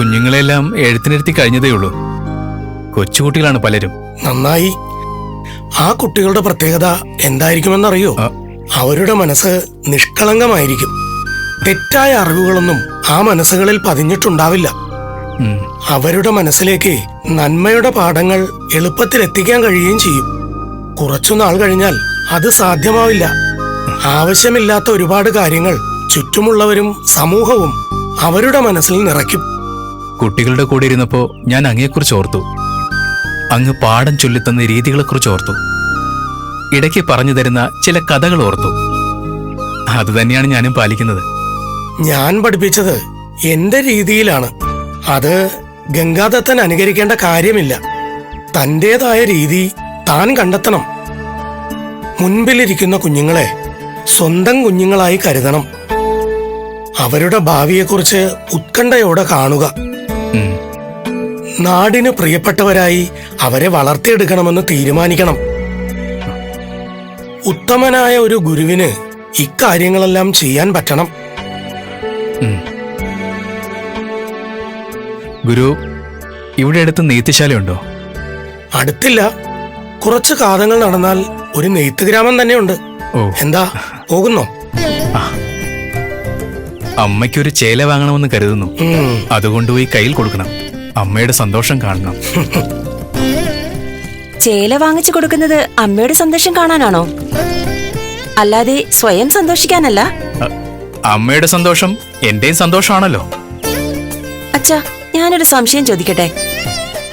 കുഞ്ഞുങ്ങളെല്ലാം എഴുത്തിനിരുത്തി കഴിഞ്ഞതേ ഉള്ളൂ. കൊച്ചുകുട്ടികളാണ് പലരും. നന്നായി. ആ കുട്ടികളുടെ പ്രത്യേകത എന്തായിരിക്കുമെന്നറിയോ? അറിയോ അവരുടെ മനസ്സ് നിഷ്കളങ്കമായിരിക്കും. തെറ്റായ അറിവുകളൊന്നും ആ മനസ്സുകളിൽ പതിഞ്ഞിട്ടുണ്ടാവില്ല. അവരുടെ മനസ്സിലേക്ക് നന്മയുടെ പാഠങ്ങൾ എളുപ്പത്തിൽ എത്തിക്കാൻ കഴിയുകയും ചെയ്യും. കുറച്ചു നാൾ കഴിഞ്ഞാൽ അത് സാധ്യമാവില്ല. ആവശ്യമില്ലാത്ത ഒരുപാട് കാര്യങ്ങൾ ചുറ്റുമുള്ളവരും സമൂഹവും അവരുടെ മനസ്സിൽ നിറയ്ക്കും. കുട്ടികളുടെ കൂടെ ഇരുന്നപ്പോൾ ഞാൻ അങ്ങയെക്കുറിച്ച് ഓർത്തു. അങ്ങ് പാഠം ചൊല്ലിത്തന്ന രീതികളെക്കുറിച്ച് ഓർത്തു. ഇടയ്ക്ക് പറഞ്ഞു തരുന്ന ചില കഥകൾ ഓർത്തു. അത് തന്നെയാണ് ഞാനും പാലിക്കുന്നത്. ഞാൻ പഠിപ്പിച്ചത് എന്റെ രീതിയിലാണ്. അത് ഗംഗാദത്തൻ അനുകരിക്കേണ്ട കാര്യമില്ല. തന്റേതായ രീതി താൻ കണ്ടെത്തണം. മുൻപിലിരിക്കുന്ന കുഞ്ഞുങ്ങളെ സ്വന്തം കുഞ്ഞുങ്ങളായി കരുതണം. അവരുടെ ഭാവിയെക്കുറിച്ച് ഉത്കണ്ഠയോടെ കാണുക. നാടിന് പ്രിയപ്പെട്ടവരായി അവരെ വളർത്തിയെടുക്കണമെന്ന് തീരുമാനിക്കണം. ഉത്തമനായ ഒരു ഗുരുവിന് ഇക്കാര്യങ്ങളെല്ലാം ചെയ്യാൻ പറ്റണം. ഗുരു ഇവിടെ അടുത്ത് നെയ്ത്തുശാലയുണ്ടോ? അടുത്തില്ല. കുറച്ച് കാതങ്ങൾ നടന്നാൽ ഒരു നെയ്ത്ത് ഗ്രാമം തന്നെയുണ്ട് എന്താ? പോകുന്നോ? അമ്മയ്ക്കൊരു ചേല വാങ്ങണമെന്ന് കരുതുന്നു. അതുകൊണ്ട് പോയി കയ്യിൽ കൊടുക്കണം. അമ്മയുടെ സന്തോഷം കാണണം. ചേല വാങ്ങിച്ചു കൊടുക്കുന്നത് അമ്മയുടെ സന്തോഷം കാണാനാണോ? അല്ലാതെ സ്വയം സന്തോഷിക്കാനല്ല? അമ്മയുടെ സന്തോഷം എന്റെയും സന്തോഷമാണല്ലോ. അച്ഛാ ഞാനൊരു സംശയം ചോദിക്കട്ടെ?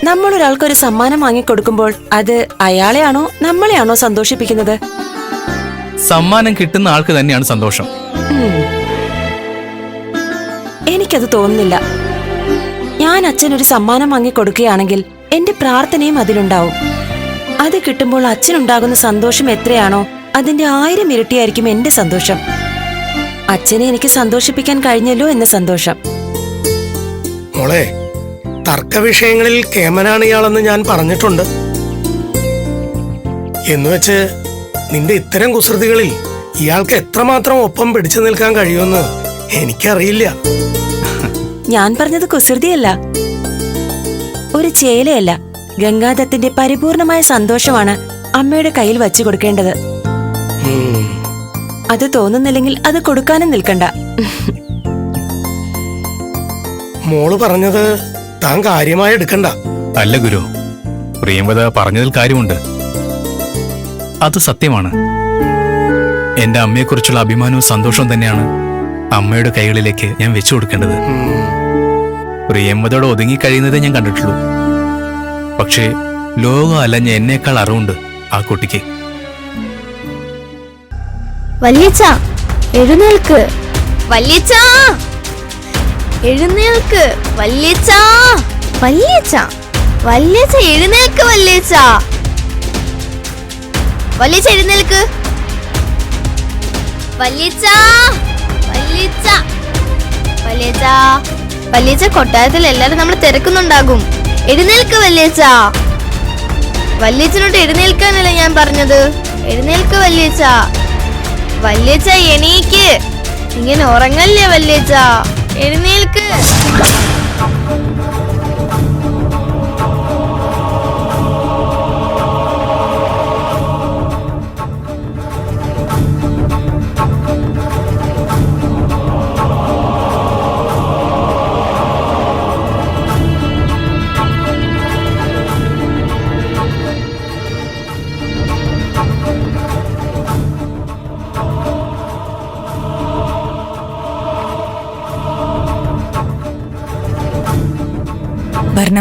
നമ്മൾ ഒരാൾക്കൊരു സമ്മാനം വാങ്ങിക്കൊടുക്കുമ്പോൾ അത് അയാളെയാണോ നമ്മളെയാണോ സന്തോഷിപ്പിക്കുന്നത്? സമ്മാനം കിട്ടുന്ന ആൾക്ക് തന്നെയാണ് സന്തോഷം. എനിക്കത് തോന്നുന്നില്ല. ഞാൻ അച്ഛനൊരു സമ്മാനം വാങ്ങിക്കൊടുക്കുകയാണെങ്കിൽ എന്റെ പ്രാർത്ഥനയും അതിലുണ്ടാവും. അത് കിട്ടുമ്പോൾ അച്ഛനുണ്ടാകുന്ന സന്തോഷം എത്രയാണോ അതിന്റെ ആയിരം ഇരട്ടിയായിരിക്കും എന്റെ സന്തോഷം. അച്ഛനെ എനിക്ക് സന്തോഷിപ്പിക്കാൻ കഴിഞ്ഞല്ലോ എന്ന സന്തോഷം. മോളെ തർക്ക വിഷയങ്ങളിൽ കേമനാണ് ഇയാളെന്ന് ഞാൻ പറഞ്ഞിട്ടുണ്ട്. എന്നുവെച്ച് നിന്റെ ഇത്തരം കുസൃതികളിൽ ഇയാൾക്ക് എത്രമാത്രം ഒപ്പം പിടിച്ചു നിൽക്കാൻ കഴിയുമെന്ന് എനിക്കറിയില്ല. ഞാൻ പറഞ്ഞത് കുസൃതിയല്ല. ഒരു ചേലയല്ല. ഗംഗാദത്തിന്റെ പരിപൂർണമായ സന്തോഷമാണ് അമ്മയുടെ കയ്യിൽ വച്ചു കൊടുക്കേണ്ടത്. അത് തോന്നുന്നില്ലെങ്കിൽ അത് കൊടുക്കാനും നിൽക്കണ്ട. മോൾ പറഞ്ഞത് താൻ കാര്യമായി എടുക്കണ്ട. അല്ല ഗുരു പ്രിയംവത പറഞ്ഞതിൽ കാര്യമുണ്ട്. അത് സത്യമാണ്. എന്റെ അമ്മയെക്കുറിച്ചുള്ള അഭിമാനവും സന്തോഷവും തന്നെയാണ് അമ്മയുടെ കൈകളിലേക്ക് ഞാൻ വെച്ചു കൊടുക്കേണ്ടത്. ഉം. ഒതുങ്ങി കഴിയുന്നത് ഞാൻ കണ്ടിട്ടുള്ളൂ. പക്ഷേ ലോകം അലഞ്ഞ എന്നേക്കാൾ അറിവുണ്ട് ആ കുട്ടിക്ക്. വല്യച്ച എഴുന്നേൽക്ക്. വല്യച്ച എഴുന്നേൽക്ക് വല്യച്ച വല്യച്ച വല്യച്ച എഴുന്നേൽക്ക് വല്യച്ച വല്യച്ച എഴുന്നേൽക്ക്. വല്യച്ച വല്യച്ച വല്യച്ച വല്യച്ച കൊട്ടാരത്തിൽ എല്ലാരും നമ്മൾ തിരക്കുന്നുണ്ടാകും. എഴുന്നേൽക്ക് വല്യച്ച വല്യച്ചനോട്ട് എഴുന്നേൽക്കാനല്ല ഞാൻ പറഞ്ഞത്? എഴുന്നേൽക്ക് വല്യച്ച വല്യച്ച എണീക്ക്. ഇങ്ങനെ ഉറങ്ങല്ലേ വല്യച്ച എഴുന്നേൽക്ക്.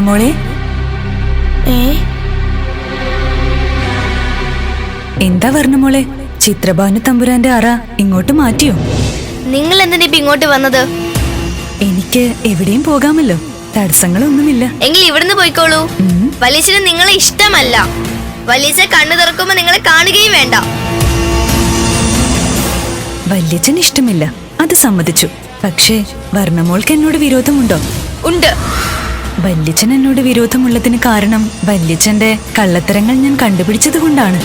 മോളെ? എന്താ മോളെ? ചിത്രഭാനു തമ്പുരാന്റെ അറ ഇങ്ങോട്ട് മാറ്റിയോ? നിങ്ങൾ എന്തിനാ ഇപ്പൊ ഇങ്ങോട്ട് വന്നത്? എനിക്ക് എവിടെയും പോകാമല്ലോ. തടസ്സങ്ങളൊന്നുമില്ല. എങ്കിൽ ഇവിടുന്ന് പോയിക്കോളൂ. വലിയച്ഛന് നിങ്ങളെ ഇഷ്ടമല്ല. വലിയച്ഛ കണ്ണു തുറക്കുമ്പോ നിങ്ങളെ കാണുകയും വേണ്ട. വല്യച്ഛന് ഇഷ്ടമില്ല. അത് സമ്മതിച്ചു. പക്ഷേ വർണമോൾക്ക് എന്നോട് വിരോധമുണ്ടോ? ഉണ്ട്. വല്യച്ഛൻ എന്നോട് വിരോധമുള്ളതിന് കാരണം വല്യച്ഛന്റെ കള്ളത്തരങ്ങൾ ഞാൻ കണ്ടുപിടിച്ചത് കൊണ്ടാണ്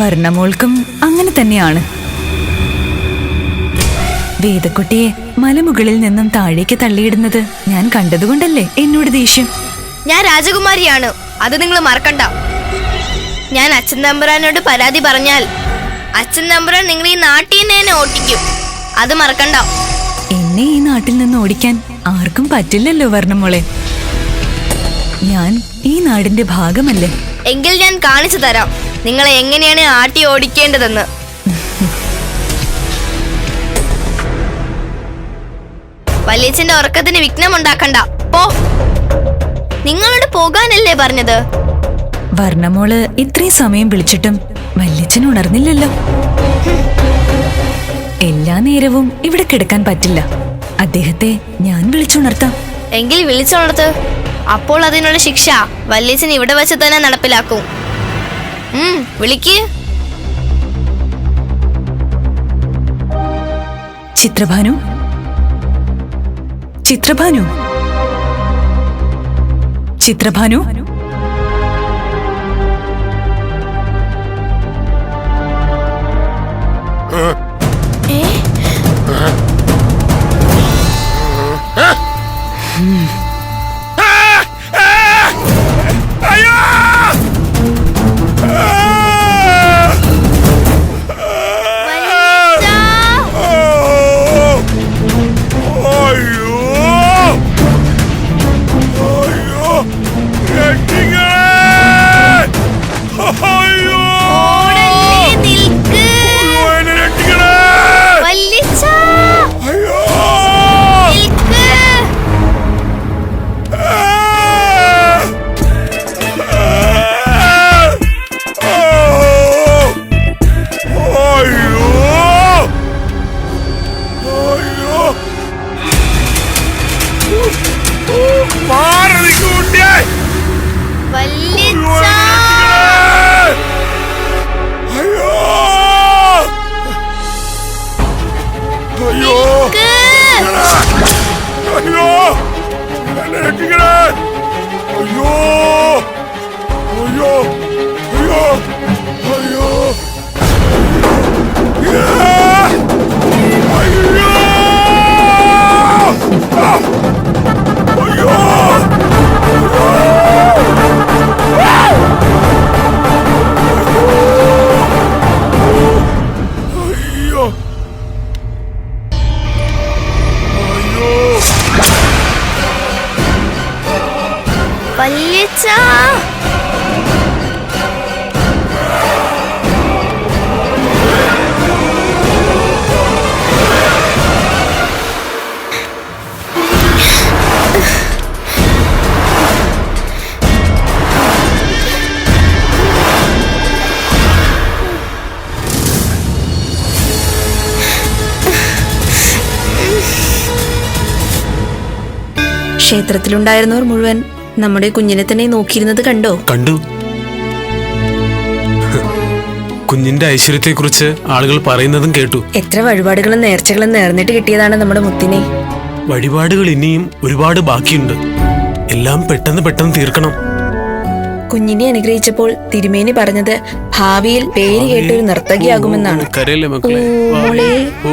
വർണമോൾക്കും അങ്ങനെ തന്നെയാണ്. വേദക്കുട്ടിയെ മലമുകളിൽ നിന്നും താഴേക്ക് തള്ളിയിടുന്നത് ഞാൻ കണ്ടതുകൊണ്ടല്ലേ എന്നോട് ദേഷ്യം? ഞാൻ രാജകുമാരിയാണ്. അത് നിങ്ങൾ മറക്കണ്ട. ഞാൻ അച്ഛൻ തമ്പുരാനോട് പരാതി പറഞ്ഞാൽ അച്ഛൻ തമ്പുരാൻ നിങ്ങൾ ഈ നാട്ടിൽ നിന്ന് തന്നെ ഓട്ടിക്കും. അത് മറക്കണ്ട. എന്നെ ഈ നാട്ടിൽ നിന്ന് ഓടിക്കാൻ ആർക്കും പറ്റില്ലല്ലോ വർണമോളെ ഞാൻ ഈ നാടിന്റെ ഭാഗമല്ലേ? എങ്കിൽ ഞാൻ കാണിച്ചു തരാം. നിങ്ങളെ എങ്ങനെയാണ് ആട്ടി ഓടിക്കേണ്ടതെന്ന്. വലിയച്ഛന്റെ ഉറക്കത്തിന് വിഘ്നം ഉണ്ടാക്കണ്ട പോ. നിങ്ങളോട് പോകാനല്ലേ പറഞ്ഞത്? വർണമോൾ ഇത്രയും സമയം വിളിച്ചിട്ടും വല്യച്ഛൻ ഉണർന്നില്ലല്ലോ. എല്ലാ നേരവും ഇവിടെ കിടക്കാൻ പറ്റില്ല. അദ്ദേഹത്തെ ഞാൻ വിളിച്ചുണർത്താം. എങ്കിൽ വിളിച്ചുണർത്ത്. അപ്പോൾ അതിനുള്ള ശിക്ഷ വല്യച്ഛൻ ഇവിടെ വെച്ച് തന്നെ നടപ്പിലാക്കും. ചിത്രഭാനു വിളിക്ക്. ചിത്രഭാനു? ചിത്രഭാനു? ചിത്രഭാനു? വല്യച്ഛാ! ക്ഷേത്രത്തിലുണ്ടായിരുന്നവർ മുഴുവൻ നമ്മുടെ കുഞ്ഞിനെ തന്നെ നോക്കിയിരുന്നത് കണ്ടോ? കണ്ടു. കുഞ്ഞിന്റെ ഐശ്വര്യത്തെക്കുറിച്ച് ആളുകൾ പറയുന്നതും കേട്ടു. എത്ര വഴിപാടുകളും നേർച്ചകളും നേർന്നിട്ട് കിട്ടിയതാണ് നമ്മുടെ മുത്തിനെ. വഴിപാടുകൾ ഇനിയും ഒരുപാട് ബാക്കിയുണ്ട്. എല്ലാം പെട്ടെന്ന് പെട്ടെന്ന് തീർക്കണം. കുഞ്ഞിനെ അനുഗ്രഹിച്ചപ്പോൾ തിരുമേനി പറഞ്ഞത് ഭാവിയിൽ പേര് കേട്ടൊരു നർത്തകിയാകുമെന്നാണ്. കരയല്ലേ മക്കളെ? ഓ,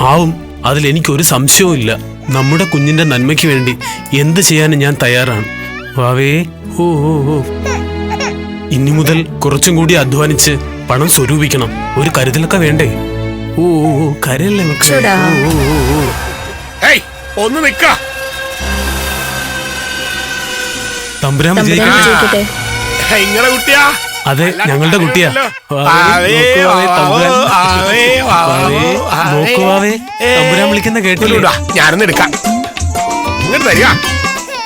ആവും. അതിൽ എനിക്കൊരു സംശയവും ഇല്ല നമ്മുടെ കുഞ്ഞിന്റെ നന്മയ്ക്ക് വേണ്ടി എന്ത് ചെയ്യാനും ഞാൻ തയ്യാറാണ്. വാവേ ഓ ഓ ഓ. ഇനി മുതൽ കുറച്ചും കൂടി അധ്വാനിച്ച് പണം സ്വരൂപിക്കണം. ഒരു കരുതലൊക്കെ വേണ്ടേ? ഓ ഓ ഓ കരയല്ലേ മക്കളെ? ഓ, ഓ, ഓ, ഓ. ഏയ് ഒന്ന് നിക്ക തമ്പുരാൻ ഇങ്ങളെ കുട്ടിയാ? അതെ ഞങ്ങളുടെ കുട്ടിയാ. വാവേ, നോക്കുവാവേ, തമ്പുരാൻ. നോക്കുവാവേ, വിളിക്കുന്ന കേട്ടില്ലേ? ഞാനൊന്ന് എടുക്കാം. ഇങ്ങോട്ട് തരിക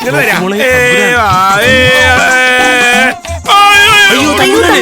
തരിക നോക്കുമോളെ, ഏ. ഏ. അയ്യോ, അയ്യോ, അയ്യോ തമ്പുരാനെ,